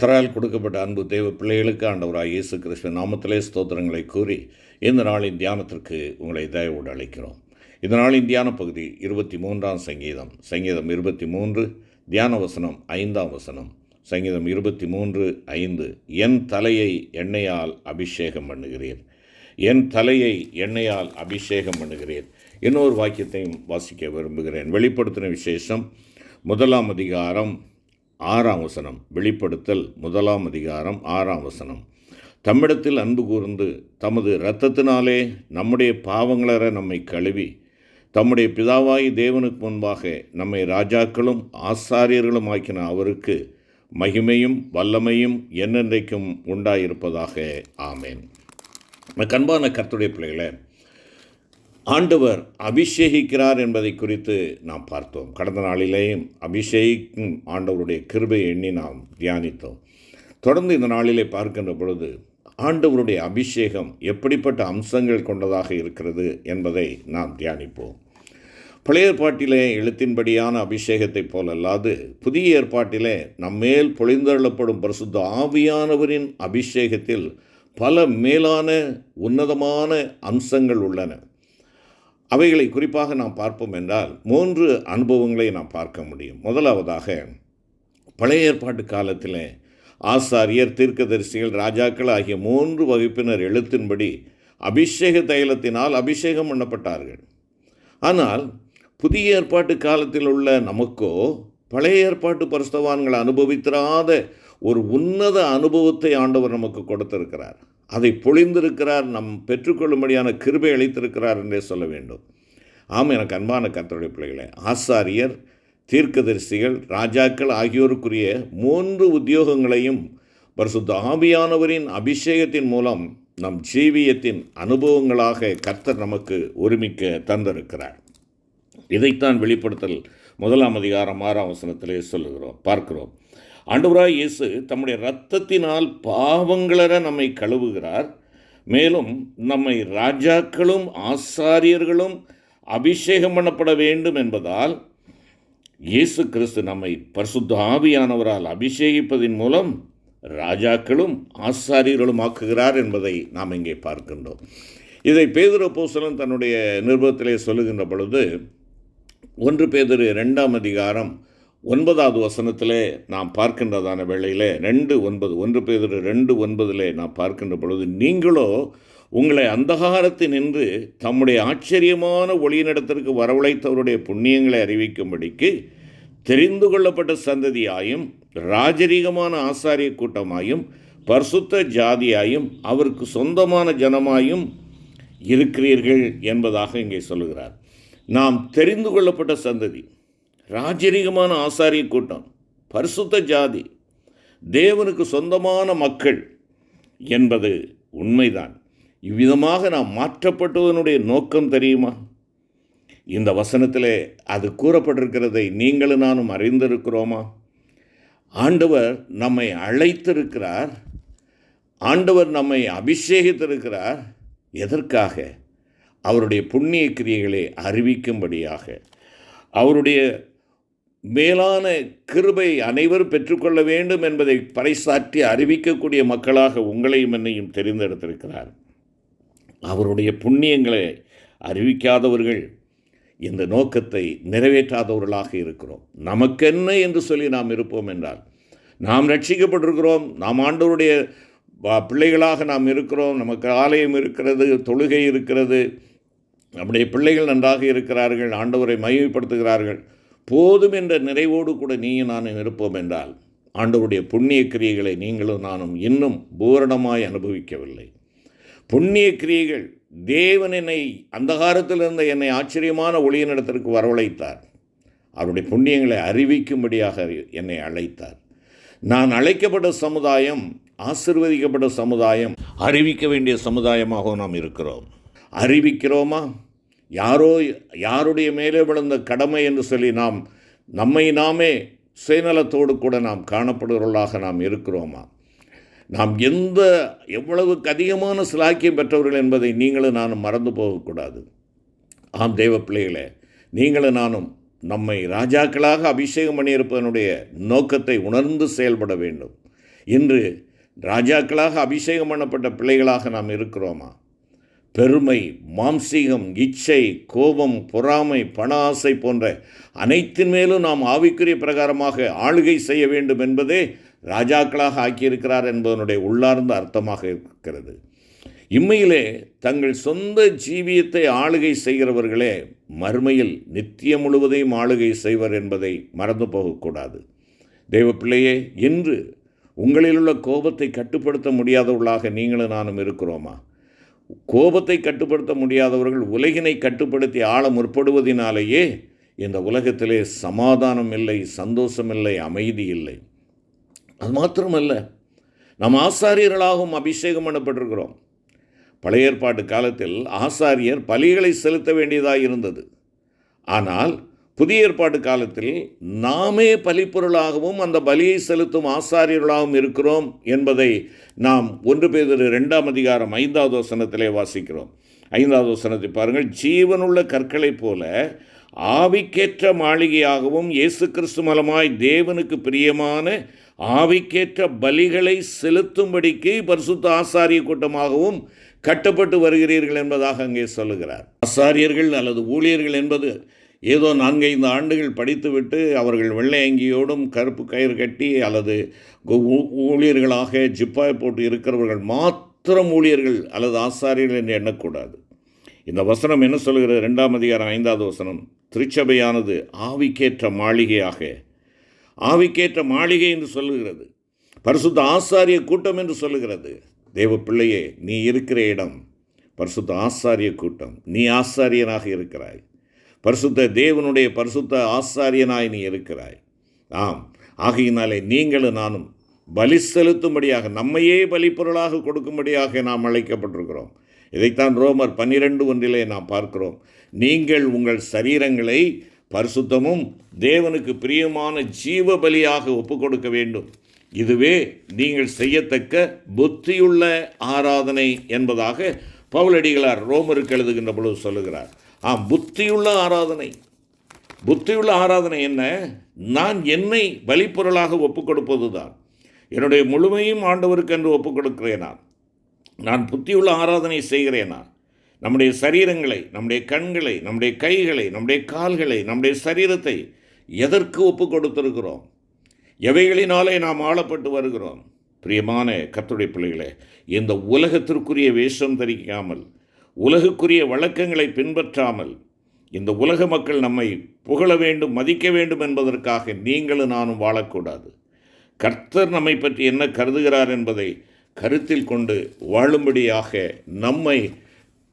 கர்த்தரால் கொடுக்கப்பட்ட அன்பு தேவ பிள்ளைகளுக்கு ஆண்டவராக இயேசு கிறிஸ்துவ நாமத்திலே ஸ்தோத்திரங்களை கூறி இந்த நாளின் தியானத்திற்கு உங்களை தயவோடு அழைக்கிறோம். இந்த நாளின் தியான பகுதி இருபத்தி மூன்றாம் சங்கீதம். சங்கீதம் இருபத்தி மூன்று தியான வசனம் ஐந்தாம் வசனம். சங்கீதம் இருபத்தி மூன்று ஐந்து என் தலையை எண்ணெயால் அபிஷேகம் பண்ணுகிறீர். என் தலையை எண்ணெயால் அபிஷேகம் பண்ணுகிறீர். இன்னொரு வாக்கியத்தையும் வாசிக்க விரும்புகிறேன். வெளிப்படுத்தின விசேஷம் முதலாம் அதிகாரம் ஆறாம் வசனம் வெளிப்படுத்தல் முதலாம் அதிகாரம் ஆறாம் வசனம். தம்மிடத்தில் அன்பு கூர்ந்து தமது இரத்தத்தினாலே நம்முடைய பாவங்களற நம்மை கழுவி தம்முடைய பிதாவாய் தேவனுக்கு முன்பாக நம்மை ராஜாக்களும் ஆசாரியர்களும் ஆக்கின அவருக்கு மகிமையும் வல்லமையும் என்னென்றைக்கும் உண்டாயிருப்பதாக. ஆமேன். கண்பான கர்த்துடைய பிள்ளைகளை ஆண்டவர் அபிஷேகிக்கிறார் என்பதை குறித்து நாம் பார்த்தோம். கடந்த நாளிலேயும் அபிஷேகிக்கும் ஆண்டவருடைய கிருபை எண்ணி நாம் தியானித்தோம். தொடர்ந்து இந்த நாளிலே பார்க்கின்ற பொழுது ஆண்டவருடைய அபிஷேகம் எப்படிப்பட்ட அம்சங்கள் கொண்டதாக இருக்கிறது என்பதை நாம் தியானிப்போம். பழைய ஏற்பாட்டிலே எழுத்தின்படியான அபிஷேகத்தைப் போலல்லாது புதிய ஏற்பாட்டிலே நம்மேல் பொழிந்தள்ளப்படும் பரிசுத்த ஆவியானவரின் அபிஷேகத்தில் பல மேலான உன்னதமான அம்சங்கள் உள்ளன. அவைகளை குறிப்பாக நாம் பார்ப்போம் என்றால் மூன்று அனுபவங்களை நாம் பார்க்க முடியும். முதலாவதாக பழைய ஏற்பாட்டு காலத்தில் ஆசாரியர் தீர்க்கதரிசிகள் ராஜாக்கள் ஆகிய மூன்று வகுப்பினர் எழுத்தின்படி அபிஷேக தைலத்தினால் அபிஷேகம் பண்ணப்பட்டார்கள். ஆனால் புதிய ஏற்பாட்டு காலத்தில் உள்ள நமக்கோ பழைய ஏற்பாட்டு பரிசுத்தவான்கள் அனுபவித்திராத ஒரு உன்னத அனுபவத்தை ஆண்டவர் நமக்கு கொடுத்திருக்கிறார். அதை பொழிந்திருக்கிறார் நம் பெற்றுக்கொள்ளும்படியான கிருபை அளித்திருக்கிறார் என்றே சொல்ல வேண்டும். ஆம் எனக்கு அன்பான கத்தருடைய பிள்ளைகளே ஆசாரியர் தீர்க்கதரிசிகள் ராஜாக்கள் ஆகியோருக்குரிய மூன்று உத்தியோகங்களையும் பரிசுத்த ஆவியானவரின் அபிஷேகத்தின் மூலம் நம் ஜீவியத்தின் அனுபவங்களாக கர்த்தர் நமக்கு ஒருமிக்க தந்திருக்கிறார். இதைத்தான் வெளிப்படுத்தல் முதலாம் அதிகாரம் ஆறாம் வசனத்திலே சொல்லுகிறோம் பார்க்கிறோம். ஆண்டவராய் இயேசு தம்முடைய இரத்தத்தினால் பாவங்களர நம்மை கழுவுகிறார். மேலும் நம்மை ராஜாக்களும் ஆசாரியர்களும் அபிஷேகம் பண்ணப்பட வேண்டும் என்பதால் இயேசு கிறிஸ்து நம்மை பரிசுத்த ஆவியானவரால் அபிஷேகிப்பதின் மூலம் ராஜாக்களும் ஆசாரியர்களும் ஆக்குகிறார் என்பதை நாம் இங்கே பார்க்கின்றோம். இதை பேதுர பூசலன் தன்னுடைய நிருபத்திலே சொல்லுகின்ற பொழுது ஒன்று பேதரு ரெண்டாம் அதிகாரம் ஒன்பதாவது வசனத்திலே நாம் பார்க்கின்றதான வேளையிலே ரெண்டு ஒன்பது ஒன்று பேர் ரெண்டு ஒன்பதிலே நாம் பார்க்கின்ற பொழுது நீங்களோ உங்களை அந்தகாரத்தில் நின்று தம்முடைய ஆச்சரியமான ஒளியினிடத்திற்கு வரவழைத்தவருடைய புண்ணியங்களை அறிவிக்கும்படிக்கு தெரிந்து கொள்ளப்பட்ட சந்ததியாயும் ராஜரீகமான ஆசாரிய கூட்டமாயும் பரிசுத்த ஜாதியாயும் அவருக்கு சொந்தமான ஜனமாயும் இருக்கிறீர்கள் என்பதாக இங்கே சொல்லுகிறார். நாம் தெரிந்து கொள்ளப்பட்ட சந்ததி ராஜரீகமான ஆசாரிய கூட்டம் பரிசுத்த ஜாதி தேவனுக்கு சொந்தமான மக்கள் என்பது உண்மைதான். இவ்விதமாக நாம் மாற்றப்பட்டதனுடைய நோக்கம் தெரியுமா? இந்த வசனத்தில் அது கூறப்பட்டிருக்கிறதை நீங்களும் நானும் அறிந்திருக்கிறோமா? ஆண்டவர் நம்மை அழைத்திருக்கிறார். ஆண்டவர் நம்மை அபிஷேகித்திருக்கிறார். எதற்காக? அவருடைய புண்ணிய கிரியைகளை அறிவிக்கும்படியாக. அவருடைய மேலான கிருபை அனைவரும் பெற்றுக்கொள்ள வேண்டும் என்பதை பறைசாற்றி அறிவிக்கக்கூடிய மக்களாக உங்களையும் என்னையும் தெரிந்தெடுத்திருக்கிறார். அவருடைய புண்ணியங்களை அறிவிக்காதவர்கள் இந்த நோக்கத்தை நிறைவேற்றாதவர்களாக இருக்கிறோம். நமக்கென்ன என்று சொல்லி நாம் இருப்போம் என்றால் நாம் ரட்சிக்கப்பட்டிருக்கிறோம் நாம் ஆண்டவருடைய பிள்ளைகளாக நாம் இருக்கிறோம் நமக்கு ஆலயம் இருக்கிறது தொழுகை இருக்கிறது நம்முடைய பிள்ளைகள் நன்றாக இருக்கிறார்கள் ஆண்டவரை மகிமைப்படுத்துகிறார்கள். போதும் என்ற நிறைவோடு கூட நீயும் நானும் இருப்போம் என்றால் ஆண்டவருடைய புண்ணிய கிரியைகளை நீங்களும் நானும் இன்னும் பூரணமாய் அனுபவிக்கவில்லை. புண்ணிய கிரியைகள் தேவன் என்னை அந்தகாரத்தில் இருந்த என்னை ஆச்சரியமான ஒளியினிடத்திற்கு வரவழைத்தார். அவருடைய புண்ணியங்களை அறிவிக்கும்படியாக என்னை அழைத்தார். நான் அழைக்கப்பட்ட சமுதாயம் ஆசிர்வதிக்கப்பட்ட சமுதாயம் அறிவிக்க வேண்டிய சமுதாயமாக நாம் இருக்கிறோம். அறிவிக்கிறோமா? யாரோ யாருடைய மேலே விழுந்த கடமை என்று சொல்லி நாம் நம்மை நாமே சுயநலத்தோடு கூட நாம் காணப்படுகிறவர்களாக நாம் இருக்கிறோமா? நாம் எந்த எவ்வளவுக்கு அதிகமான சிலாக்கியம் பெற்றவர்கள் என்பதை நீங்களும் நானும் மறந்து போகக்கூடாது. ஆம் தெய்வ பிள்ளைகளே நீங்களும் நானும் நம்மை ராஜாக்களாக அபிஷேகம் பண்ணியிருப்பதனுடைய நோக்கத்தை உணர்ந்து செயல்பட வேண்டும். இன்று ராஜாக்களாக அபிஷேகம் பண்ணப்பட்ட பிள்ளைகளாக நாம் இருக்கிறோமா? பெருமை மாம்சீகம் இச்சை கோபம் பொறாமை பண ஆசை போன்ற அனைத்தின் மேலும் நாம் ஆவிக்குரிய பிரகாரமாக ஆளுகை செய்ய வேண்டும் என்பதே ராஜாக்களாக ஆக்கியிருக்கிறார் என்பதனுடைய உள்ளார்ந்த அர்த்தமாக இருக்கிறது. இம்மையிலே தங்கள் சொந்த ஜீவியத்தை ஆளுகை செய்கிறவர்களே மறுமையில் நித்தியம் முழுவதையும் ஆளுகை செய்வர் என்பதை மறந்து போகக்கூடாது. தெய்வ பிள்ளையே இன்று உங்களிலுள்ள கோபத்தை கட்டுப்படுத்த முடியாதவர்களாக நீங்களும் நானும் இருக்கிறோமா? கோபத்தை கட்டுப்படுத்த முடியாதவர்கள் உலகினை கட்டுப்படுத்தி ஆள முற்படுவதினாலேயே இந்த உலகத்திலே சமாதானம் இல்லை சந்தோஷம் இல்லை அமைதி இல்லை. அது மாத்திரமல்ல நாம் ஆசாரியர்களாகவும் அபிஷேகம் பண்ணப்பட்டிருக்கிறோம். பழைய ஏற்பாட்டு காலத்தில் ஆசாரியர் பலிகளை செலுத்த வேண்டியதாக இருந்தது. ஆனால் புதிய ஏற்பாட்டு காலத்தில் நாமே பலிப்பொருளாகவும் அந்த பலியை செலுத்தும் ஆசாரியர்களாகவும் இருக்கிறோம் என்பதை நாம் ஒன்று பேர் ரெண்டாம் அதிகாரம் ஐந்தாவது வசனத்திலே வாசிக்கிறோம். ஐந்தாவது வசனத்தை பாருங்கள். ஜீவனுள்ள கற்களைப் போல ஆவிக்கேற்ற மாளிகையாகவும் இயேசு கிறிஸ்து மூலமாய் தேவனுக்கு பிரியமான ஆவிக்கேற்ற பலிகளை செலுத்தும்படிக்கு பரிசுத்த ஆசாரிய கூட்டமாகவும் கட்டப்பட்டு வருகிறீர்கள் என்பதாக அங்கே சொல்லுகிறார். ஆசாரியர்கள் அல்லது ஊழியர்கள் என்பது ஏதோ நான்கைந்து ஆண்டுகள் படித்துவிட்டு அவர்கள் வெள்ளை அங்கியோடும் கருப்பு கயிறு கட்டி அல்லது ஊழியர்களாக ஜிப்பாய் போட்டு இருக்கிறவர்கள் மாத்திரம் ஊழியர்கள் அல்லது ஆசாரியர்கள் என்று எண்ணக்கூடாது. இந்த வசனம் என்ன சொல்கிறது ரெண்டாம் அதிகாரம் ஐந்தாவது வசனம். திருச்சபையானது ஆவிக்கேற்ற மாளிகையாக ஆவிக்கேற்ற மாளிகை என்று சொல்லுகிறது. பரிசுத்த ஆசாரிய கூட்டம் என்று சொல்லுகிறது. தேவ பிள்ளையே நீ இருக்கிற இடம் பரிசுத்த ஆசாரிய கூட்டம். நீ ஆசாரியனாக இருக்கிறாய். பரிசுத்த தேவனுடைய பரிசுத்த ஆசாரியனாய் நீ இருக்கிறாய். ஆம் ஆகையினாலே நீங்களும் நானும் பலி செலுத்தும்படியாக நம்மையே பலிப்பொருளாக கொடுக்கும்படியாக நாம் அழைக்கப்பட்டிருக்கிறோம். இதைத்தான் ரோமர் பன்னிரெண்டு ஒன்றிலே நாம் பார்க்கிறோம். நீங்கள் உங்கள் சரீரங்களை பரிசுத்தமும் தேவனுக்கு பிரியமான ஜீவ பலியாக ஒப்பு கொடுக்க வேண்டும். இதுவே நீங்கள் செய்யத்தக்க புத்தியுள்ள ஆராதனை என்பதாக பவுலடிகளார் ரோமருக்கு எழுதுகின்ற பொழுது சொல்லுகிறார் ஆம் புத்தியுள்ள ஆராதனை. புத்தியுள்ள ஆராதனை என்ன? நான் என்னை பலிப்பொருளாக ஒப்புக் கொடுப்பது தான் என்னுடைய முழுமையும் ஆண்டவருக்கு என்று ஒப்புக் கொடுக்கிறேனா நான் புத்தியுள்ள ஆராதனை செய்கிறேனா? நம்முடைய சரீரங்களை நம்முடைய கண்களை நம்முடைய கைகளை நம்முடைய கால்களை நம்முடைய சரீரத்தை எதற்கு ஒப்பு கொடுத்திருக்கிறோம் எவைகளினாலே நாம் ஆளப்பட்டு வருகிறோம்? பிரியமான கத்துடைய பிள்ளைகளே இந்த உலகத்திற்குரிய வேஷம் தரிக்காமல் உலகுக்குரிய வழக்கங்களை பின்பற்றாமல் இந்த உலக மக்கள் நம்மை புகழ வேண்டும் மதிக்க வேண்டும் என்பதற்காக நீங்களும் நானும் வாழக்கூடாது. கர்த்தர் நம்மை பற்றி என்ன கருதுகிறார் என்பதை கருத்தில் கொண்டு வாழும்படியாக நம்மை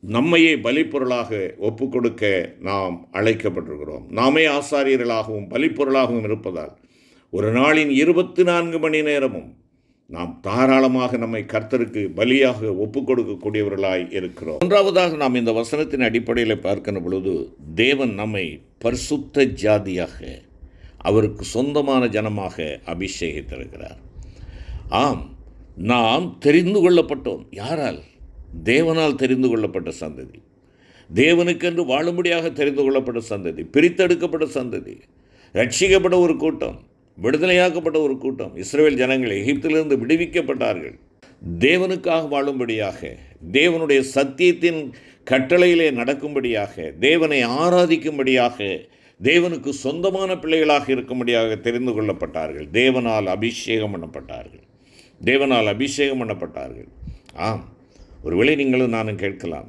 நம்மையே பலிப்பொருளாக ஒப்பு கொடுக்க நாம் அழைக்கப்பட்டிருக்கிறோம். நாமே ஆசாரியர்களாகவும் பலிப்பொருளாகவும் இருப்பதால் ஒரு நாளின் இருபத்தி நான்கு மணி நேரமும் நாம் தாராளமாக நம்மை கர்த்தருக்கு பலியாக ஒப்பு கொடுக்கக்கூடியவர்களாய் இருக்கிறோம். ஒன்றாவதாக நாம் இந்த வசனத்தின் அடிப்படையில் பார்க்கிற பொழுது தேவன் நம்மை பரிசுத்த ஜாதியாக அவருக்கு சொந்தமான ஜனமாக அபிஷேகித்திருக்கிறார். ஆம் நாம் தெரிந்து கொள்ளப்பட்டோம். யாரால்? தேவனால் தெரிந்து கொள்ளப்பட்ட சந்ததி. தேவனுக்கென்று வாழும்படியாக தெரிந்து கொள்ளப்பட்ட சந்ததி பிரித்தெடுக்கப்பட்ட சந்ததி ரட்சிக்கப்பட்ட ஒரு கூட்டம். விடுதலையாக்கப்பட்ட ஒரு கூட்டம். இஸ்ரேல் ஜனங்கள் எகிப்திலிருந்து விடுவிக்கப்பட்டார்கள். தேவனுக்காக வாழும்படியாக தேவனுடைய சத்தியத்தின் கட்டளையிலே நடக்கும்படியாக தேவனை ஆராதிக்கும்படியாக தேவனுக்கு சொந்தமான பிள்ளைகளாக இருக்கும்படியாக தெரிந்து கொள்ளப்பட்டார்கள். தேவனால் அபிஷேகம் பண்ணப்பட்டார்கள். தேவனால் அபிஷேகம் பண்ணப்பட்டார்கள். ஆம் ஒருவேளை நீங்களும் நானும் கேட்கலாம்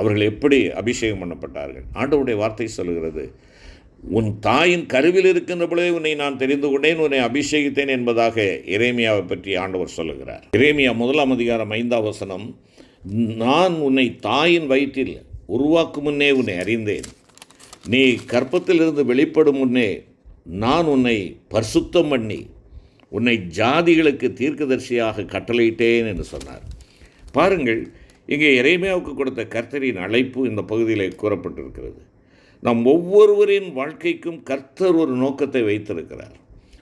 அவர்கள் எப்படி அபிஷேகம் பண்ணப்பட்டார்கள்? ஆண்டவுடைய வார்த்தை சொல்கிறது உன் தாயின் கருவில் இருக்கின்ற உன்னை நான் தெரிந்து கொண்டேன் உன்னை அபிஷேகித்தேன் என்பதாக இறைமியாவை பற்றி ஆண்டவர் சொல்லுகிறார். இறைமியா முதலாம் அதிகாரம் ஐந்தாம் வசனம் நான் உன்னை தாயின் வயிற்றில் உருவாக்கும் முன்னே உன்னை அறிந்தேன். நீ கற்பத்திலிருந்து வெளிப்படும் முன்னே நான் உன்னை பரிசுத்தம் பண்ணி உன்னை ஜாதிகளுக்கு தீர்க்கதரிசியாக கட்டளையிட்டேன் என்று சொன்னார். பாருங்கள் இங்கே இறைமையாவுக்கு கொடுத்த கர்த்தரின் அழைப்பு இந்த பகுதியில் கூறப்பட்டிருக்கிறது. நம் ஒவ்வொருவரின் வாழ்க்கைக்கும் கர்த்தர் ஒரு நோக்கத்தை வைத்திருக்கிறார்.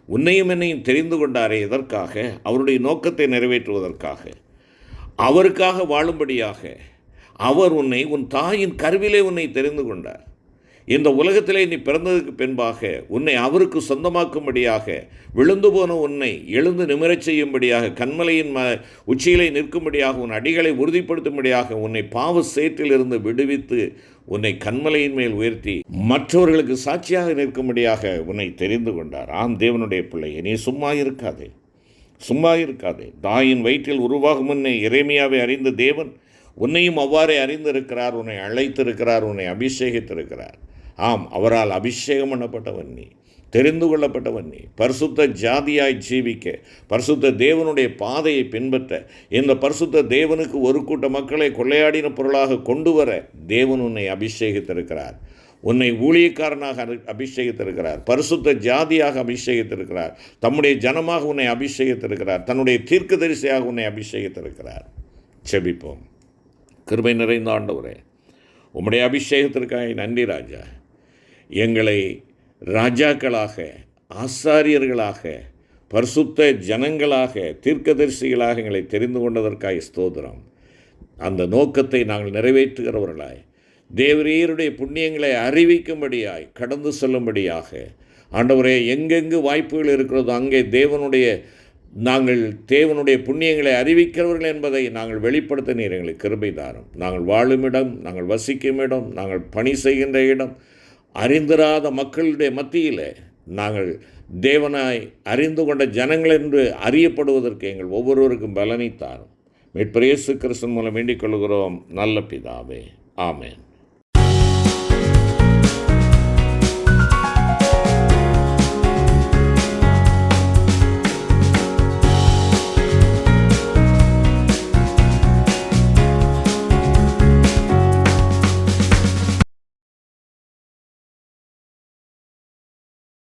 உன்னையும் என்னையும் தெரிந்து கொண்டாரே எதற்காக அவருடைய நோக்கத்தை நிறைவேற்றுவதற்காக. அவருக்காக வாழும்படியாக அவர் உன்னை உன் தாயின் கருவிலே உன்னை தெரிந்து கொண்டார். இந்த உலகத்திலே நீ பிறந்ததுக்கு பின்பாக உன்னை அவருக்கு சொந்தமாக்கும்படியாக விழுந்து போன உன்னை எழுந்து நிமிரச் செய்யும்படியாக கண்மலையின் ம உச்சியிலே நிற்கும்படியாக உன் அடிகளை உறுதிப்படுத்தும்படியாக உன்னை பாவ சேற்றிலிருந்து விடுவித்து உன்னை கண்மலையின் மேல் உயர்த்தி மற்றவர்களுக்கு சாட்சியாக நிற்கும்படியாக உன்னை தெரிந்து கொண்டார். ஆம் தேவனுடைய பிள்ளையை நீ சும்மா இருக்காதே. சும்மா இருக்காதே. தாயின் வயிற்றில் உருவாகும் முன்னே இறைமையாவை அறிந்த தேவன் உன்னையும் அவ்வாறே அறிந்திருக்கிறார் உன்னை அழைத்திருக்கிறார் உன்னை அபிஷேகித்திருக்கிறார். ஆம் அவரால் அபிஷேகம் பண்ணப்பட்டவன் நீ தெரிந்து கொள்ளப்பட்டவன் நீ பரிசுத்த ஜாதியாய் ஜீவிக்க பரிசுத்த தேவனுடைய பாதையை பின்பற்ற இந்த பரிசுத்த தேவனுக்கு ஒரு கூட்ட மக்களை கொள்ளையாடின பொருளாக கொண்டு வர தேவன் உன்னை அபிஷேகித்திருக்கிறார். உன்னை ஊழியக்காரனாக அபிஷேகித்திருக்கிறார். பரிசுத்த ஜாதியாக அபிஷேகித்திருக்கிறார். தம்முடைய ஜனமாக உன்னை அபிஷேகித்திருக்கிறார். தன்னுடைய தீர்க்க தரிசையாக உன்னை அபிஷேகித்திருக்கிறார். செபிப்போம். கிருபை நிறைந்த ஆண்டவரே உம்முடைய அபிஷேகத்திற்காக நன்றி ராஜா. எங்களை ராஜாக்களாக ஆசாரியர்களாக பரிசுத்த ஜனங்களாக தீர்க்கதரிசிகளாக எங்களை தெரிந்து கொண்டதற்காக ஸ்தோதிரம் அந்த நோக்கத்தை நாங்கள் நிறைவேற்றுகிறவர்களாய் தேவரீருடைய புண்ணியங்களை அறிவிக்கும்படியாய் கடந்து செல்லும்படியாக. ஆண்டவரே எங்கெங்கு வாய்ப்புகள் இருக்கிறதோ அங்கே தேவனுடைய நாங்கள் தேவனுடைய புண்ணியங்களை அறிவிக்கிறவர்கள் என்பதை நாங்கள் வெளிப்படுத்த நீர் எங்களுக்கு கிருபை தாரும். நாங்கள் வாழும் இடம் நாங்கள் வசிக்கும் இடம் நாங்கள் பணி செய்கின்ற இடம் அறிந்திராத மக்களுடைய மத்தியில் நாங்கள் தேவனாய் அறிந்து கொண்ட ஜனங்கள் என்று அறியப்படுவதற்கு எங்கள் ஒவ்வொருவருக்கும் பலனை தாரும். கிருஷ்ணன் கிறிஸ்தன் மூலம் வேண்டிக் கொள்கிறோம். நல்ல பிதாவே. ஆமேன்.